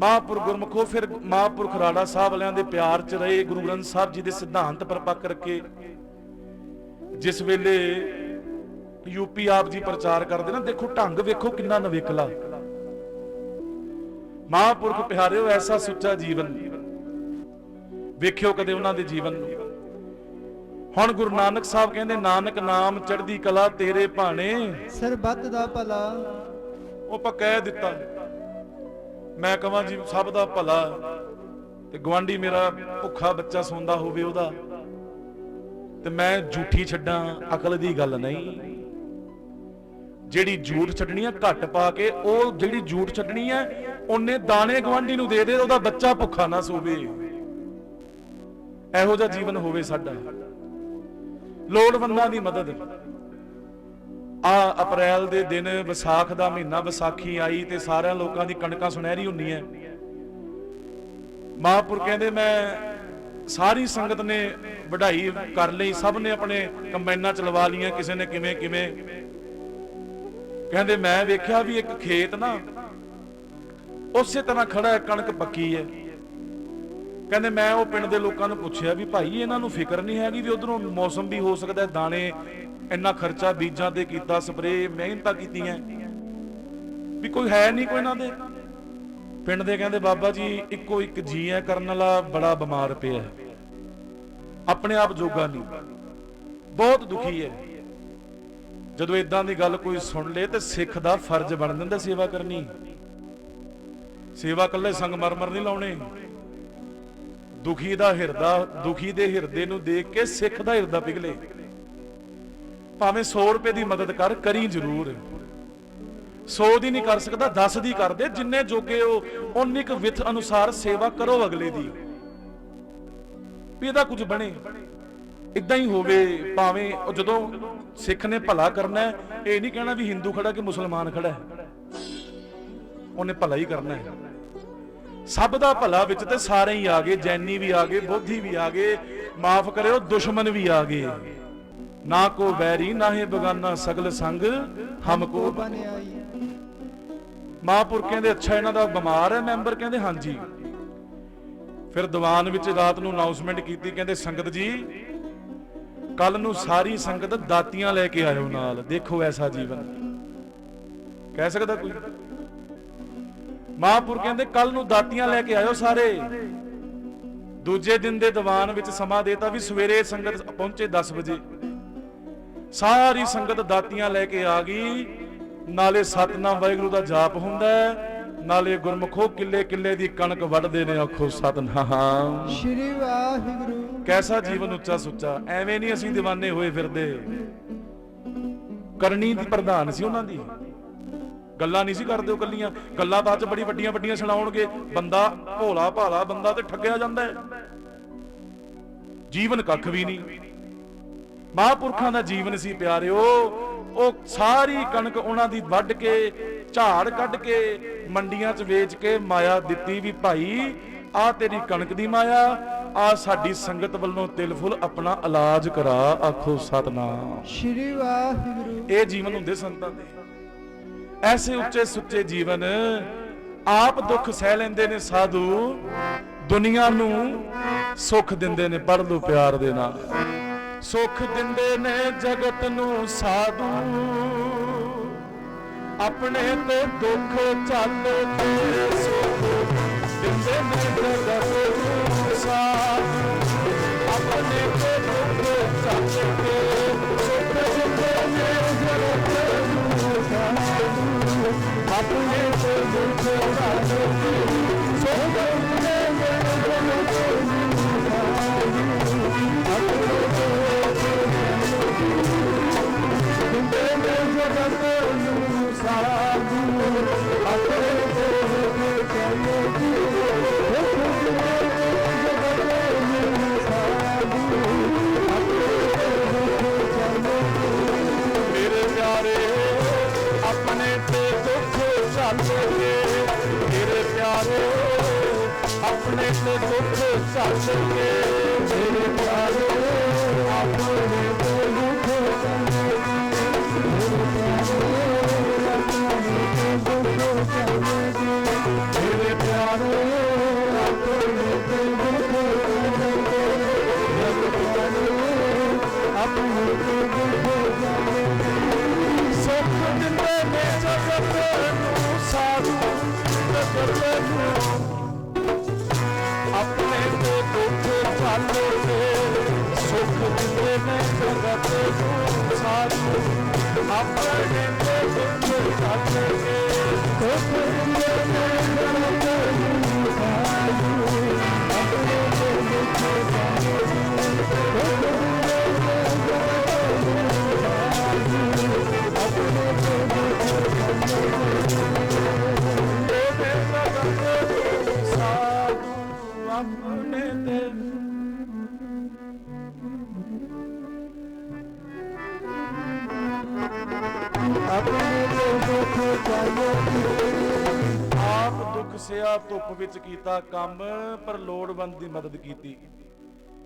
ਮਹਾਂਪੁਰਖ ਗੁਰਮਖੋ ਫਿਰ ਮਹਾਂਪੁਰਖ ਰਾੜਾ ਸਾਹਿਬ ਵਾਲਿਆਂ ਦੇ ਪਿਆਰ 'ਚ ਰਹੇ ਗੁਰੂ ਗ੍ਰੰਥ ਸਾਹਿਬ ਜੀ ਦੇ ਸਿਧਾਂਤ ਪਰਪੱਕ ਰੱਖੇ ਜਿਸ ਵੇਲੇ ਯੂਪੀ ਆਪ ਜੀ ਪ੍ਰਚਾਰ ਕਰਦੇ ਨਾ ਦੇਖੋ ਢੰਗ ਵੇਖੋ ਕਿੰਨਾ ਨਵੇਕਲਾ। ਮਹਾਂਪੁਰਖ ਪਿਆਰਿਓ ਐਸਾ ਸੁੱਚਾ ਜੀਵਨ। ਵੇਖਿਓ ਕਦੇ ਉਹਨਾਂ ਦੇ ਜੀਵਨ ਨੂੰ। ਹੁਣ ਗੁਰੂ ਨਾਨਕ ਸਾਹਿਬ ਕਹਿੰਦੇ ਨਾਨਕ ਨਾਮ ਚੜ੍ਹਦੀ ਕਲਾ ਤੇਰੇ ਭਾਣੇ। ਸਰਬੱਤ ਦਾ ਭਲਾ। ਉਹ ਆਪਾਂ ਕਹਿ ਦਿੱਤਾ। ਮੈਂ ਕਹਾਂ ਜੀ, ਸਭ ਦਾ ਭਲਾ ਤੇ ਗਵਾਂਢੀ ਮੇਰਾ ਭੁੱਖਾ ਬੱਚਾ ਸੌਂਦਾ ਹੋਵੇ ਉਹਦਾ। ਤੇ ਮੈਂ ਝੂਠੀ ਛੱਡਾਂ, ਅਕਲ ਦੀ ਗੱਲ ਨਹੀਂ। ਜਿਹੜੀ ਝੂਠ ਛੱਡਣੀ ਆ, ਘੱਟ ਪਾ ਕੇ ਉਹ ਜਿਹੜੀ ਝੂਠ ਛੱਡਣੀ ਆ, ਉਹਨੇ ਦਾਣੇ ਗਵਾਂਢੀ ਨੂੰ ਦੇ ਦੇ, ਉਹਦਾ ਬੱਚਾ ਭੁੱਖਾ ਨਾ ਸੋਵੇ। ਇਹੋ ਜਿਹਾ ਜੀਵਨ ਹੋਵੇ ਸਾਡਾ। ਲੋੜਵੰਦਾਂ ਦੀ ਮਦਦ। ਆ ਅਪ੍ਰੈਲ ਦੇ ਦਿਨ ਵਿਸਾਖ ਦਾ ਮਹੀਨਾ ਵਿਸਾਖੀ ਆਈ ਤੇ ਸਾਰਿਆਂ ਲੋਕਾਂ ਦੀ ਕਣਕਾਂ ਸੁਨਹਿਰੀ ਹੁੰਦੀਆਂ। ਮਹਾਂਪੁਰ ਕਹਿੰਦੇ, ਮੈਂ ਸਾਰੀ ਸੰਗਤ ਨੇ ਵਢਾਈ ਕਰ ਲਈ, ਸਭ ਨੇ ਆਪਣੇ ਕੰਬਾਈਨਾਂ ਚਲਵਾ ਲਵਾ ਲੀਆਂ ਕਿਸੇ ਨੇ ਕਿਵੇਂ ਕਿਵੇਂ। ਕਹਿੰਦੇ, ਮੈਂ ਵੇਖਿਆ ਵੀ ਇੱਕ ਖੇਤ ਨਾ, ਉਸੇ ਤਰ੍ਹਾਂ ਖੜਾ ਹੈ, ਕਣਕ ਪੱਕੀ ਹੈ। ਕਹਿੰਦੇ ਮੈਂ ਉਹ ਪਿੰਡ ਦੇ ਲੋਕਾਂ ਨੂੰ ਪੁੱਛਿਆ ਵੀ ਭਾਈ, ਇਹਨਾਂ ਨੂੰ ਫਿਕਰ ਨਹੀਂ ਹੈਗੀ ਵੀ ਉਧਰੋਂ ਮੌਸਮ ਵੀ ਹੋ ਸਕਦਾ ਦਾਣੇ ਇੰਨਾ ਖਰਚਾ ਬੀਜਾਂ ਤੇ ਕੀਤਾ ਸਪਰੇ ਮਿਹਨਤਾਂ ਕੀਤੀਆਂ। ਵੀ ਕੋਈ ਹੈ ਨਹੀਂ ਕੋਈ ਇਹਨਾਂ ਦੇ। ਪਿੰਡ ਦੇ ਕਹਿੰਦੇ, ਬਾਬਾ ਜੀ, ਇੱਕੋ ਇੱਕ ਜੀ ਹੈ, ਕਰਨ ਵਾਲਾ ਬੜਾ ਬਿਮਾਰ ਪਿਆ ਆਪਣੇ ਆਪ ਜੋਗਾ ਨਹੀਂ। ਬਹੁਤ ਦੁਖੀ ਹੈ। ਜਦੋਂ ਇਦਾਂ ਦੀ ਗੱਲ ਕੋਈ ਸੁਣ ਲੇ ਤੇ ਸਿੱਖ ਦਾ ਫਰਜ਼ ਬਣ ਜਾਂਦਾ ਸੇਵਾ ਕਰਨੀ। ਸੇਵਾ ਕੱਲੇ ਸੰਗਮਰਮਰ ਨਹੀਂ ਲਾਉਣੇ। ਦੁਖੀ ਦਾ ਹਿਰਦਾ, ਦੁਖੀ ਦੇ ਹਿਰਦੇ ਨੂੰ ਦੇਖ ਕੇ ਸਿੱਖ ਦਾ ਹਿਰਦਾ ਪਿਘਲੇ। ਭਾਵੇਂ 100 ਰੁਪਏ ਦੀ ਮਦਦ ਕਰ, ਕਰੀ ਜ਼ਰੂਰ। 100 ਦੀ ਨਹੀਂ ਕਰ ਸਕਦਾ 10 ਦੀ ਕਰ ਦੇ, ਜਿੰਨੇ ਜੋਗੇ ਉਹ ਉਨੀ ਕੁ ਵਿਥ ਅਨੁਸਾਰ ਸੇਵਾ ਕਰੋ ਅਗਲੇ ਦੀ। ਵੀ ਇਹਦਾ ਕੁਝ ਬਣੇ। ਇਦਾਂ ਹੀ ਹੋਵੇ, ਭਾਵੇਂ ਜਦੋਂ ਸਿੱਖ ਨੇ ਭਲਾ ਕਰਨਾ ਹੈ, ਇਹ ਨਹੀਂ ਕਹਿਣਾ ਵੀ ਹਿੰਦੂ ਖੜਾ ਕਿ ਮੁਸਲਮਾਨ ਖੜਾ ਹੈ। ਉਹਨੇ ਭਲਾ ਹੀ ਕਰਨਾ ਹੈ। ਸਭ ਦਾ ਭਲਾ ਵਿੱਚ ਤੇ ਸਾਰੇ ਹੀ ਆ ਗਏ, ਜੈਨੀ ਵੀ ਆ ਗਏ, ਬੋਧੀ ਵੀ ਆ ਗਏ, ਮਾਫ ਕਰਿਓ, ਦੁਸ਼ਮਣ ਵੀ ਆ ਗਏ। ਨਾ ਕੋ ਬੈਰੀ ਨਾ ਹੈ ਬਗਾਨਾ, ਸਗਲ ਸੰਗ ਹਮਕੋ ਬਨ ਆਈ। ਮਹਾਂਪੁਰ ਕਹਿੰਦੇ ਅੱਛਾ ਇਹਨਾਂ ਦਾ ਬਿਮਾਰ ਹੈ, ਮੈਂਬਰ ਕਹਿੰਦੇ ਹਾਂਜੀ। ਫਿਰ ਦੀਵਾਨ ਵਿੱਚ ਰਾਤ ਨੂੰ ਅਨਾਉਂਸਮੈਂਟ ਕੀਤੀ, ਕਹਿੰਦੇ ਸੰਗਤ ਜੀ ਕੱਲ ਨੂੰ ਸਾਰੀ ਸੰਗਤ ਦਾਤੀਆਂ ਲੈ ਕੇ ਆਇਓ ਨਾਲ, ਦੇਖੋ ਐਸਾ ਜੀਵਨ। ਕਹਿ ਸਕਦਾ ਕੋਈ? ਮਹਾਂਪੁਰ ਕਹਿੰਦੇ ਕੱਲ ਨੂੰ ਦਾਤੀਆਂ ਲੈ ਕੇ ਆਇਓ ਸਾਰੇ। ਦੂਜੇ ਦਿਨ ਦੇ ਦੀਵਾਨ ਵਿੱਚ ਸਮਾਂ ਦੇਤਾ ਵੀ ਸਵੇਰੇ ਸੰਗਤ ਪਹੁੰਚੇ 10 ਵਜੇ। ਸਾਰੀ ਸੰਗਤ ਦਾਤੀਆਂ ਲੈ ਕੇ ਆ ਗਈ। ਨਾਲੇ ਸਤਨਾਮ ਵਾਹਿਗੁਰੂ ਦਾ ਜਾਪ ਹੁੰਦਾ ਨਾਲੇ ਗੁਰਮਖੋ ਕਿੱਲੇ ਕਿੱਲੇ ਦੀ ਕਣਕ ਵੱਢਦੇ ਨੇ ਆਖੋ ਸਤਨਾਮ। ਸ਼੍ਰੀ ਵਾਹਿਗੁਰੂ। ਕੈਸਾ ਜੀਵਨ ਉੱਚਾ ਸੁੱਚਾ ਐਵੇਂ ਨਹੀਂ ਅਸੀਂ دیਵਾਨੇ ਹੋਏ ਫਿਰਦੇ। ਕਰਨੀ ਦੀ ਪ੍ਰਧਾਨ ਸੀ ਉਹਨਾਂ ਦੀ। ਗੱਲਾਂ ਨਹੀਂ ਸੀ ਕਰਦੇ ਉਹ ਕੱਲੀਆਂ ਗੱਲਾਂ ਬਾਅਦ ਚ ਬੜੀ ਵੱਡੀਆਂ ਵੱਡੀਆਂ ਸੁਣਾਉਣਗੇ। ਬੰਦਾ ਭੋਲਾ ਭਾਲਾ ਬੰਦਾ ਤੇ ਠੱਗਿਆ ਜਾਂਦਾ ਹੈ। ਜੀਵਨ ਕੱਖ ਵੀ ਨਹੀਂ। ਮਹਾਂਪੁਰਖਾਂ ਦਾ ਜੀਵਨ ਸੀ ਪਿਆਰਿਓ ਉਹ ਸਾਰੀ ਕਣਕ ਉਹਨਾਂ ਦੀ ਵੱਢ ਕੇ ਝਾੜ ਕੱਢ ਕੇ ਮੰਡੀਆਂ 'ਚ ਵੇਚ ਕੇ ਮਾਇਆ ਦਿੱਤੀ ਵੀ ਭਾਈ ਆ ਤੇਰੀ ਕਣਕ ਦੀ ਮਾਇਆ ਆ ਸਾਡੀ ਸੰਗਤ ਵੱਲੋਂ ਤਿਲ ਫੁੱਲ ਆਪਣਾ ਇਲਾਜ ਕਰਾ ਆਖੋ ਸਤਨਾਮ। ਸ਼੍ਰੀ ਵਾਹਿਗੁਰੂ। ਇਹ ਜੀਵਨ ਹੁੰਦੇ ਸੰਤਾਂ ਦੇ। ਐਸੇ ਉੱਚੇ ਸੁੱਚੇ ਜੀਵਨ ਆਪ ਦੁੱਖ ਸਹਿ ਲੈਂਦੇ ਨੇ ਸਾਧੂ, ਦੁਨੀਆ ਨੂੰ ਸੁੱਖ ਦਿੰਦੇ ਨੇ ਪੜ ਲਓ ਪਿਆਰ ਦੇ ਨਾਲ। ਸੁੱਖ ਦਿੰਦੇ ਨੇ ਜਗਤ ਨੂੰ ਸਾਧੂ। ਆਪਣੇ ਤੇ ਦੁੱਖ ਚੱਲ ਕੇ ਦਿੰਦੇ ਨੇ ਜਗਤ ਨੂੰ। ਸਾਧੂ ਆਪਣੇ ਆਪਣੇ ਦੁੱਖ ਸੱਚ ਕੇ ਮੇਰੇ ਪਾਲੋ ਆਪਣੇ ਦੁੱਖ ਮੇਰੇ ਪਿਆਰੋ ਆਪਣੇ ਦੁੱਖ ਆਪਣੇ ਦੁੱਖ ਸਭ ਦਿੰਦੇ ਨੇ ਜਗਤ ਨੂੰ ਸਾਰੂ ਜਗਤ ਨੂੰ ਦੁੱਖ ਸੁਖ ਦਿੰਦੇ ਨੇ ਜਗਤ ਨੂੰ ਸਾਰੂ ਆਪਣੇ ਤੇ ਦੁੱਖ ਚੱਲ ਸੁਖ ਦਿੰਦੇ ਨੇ ਜਗਤ ਨੂੰ ਆਪਣੇ ਦੁੱਖ ਚਾਲੋ ਆਪ ਦੁੱਖ ਸਿਆ ਧੁੱਪ ਵਿੱਚ ਕੀਤਾ ਕੰਮ, ਪਰ ਲੋੜਵੰਦ ਦੀ ਮਦਦ ਕੀਤੀ।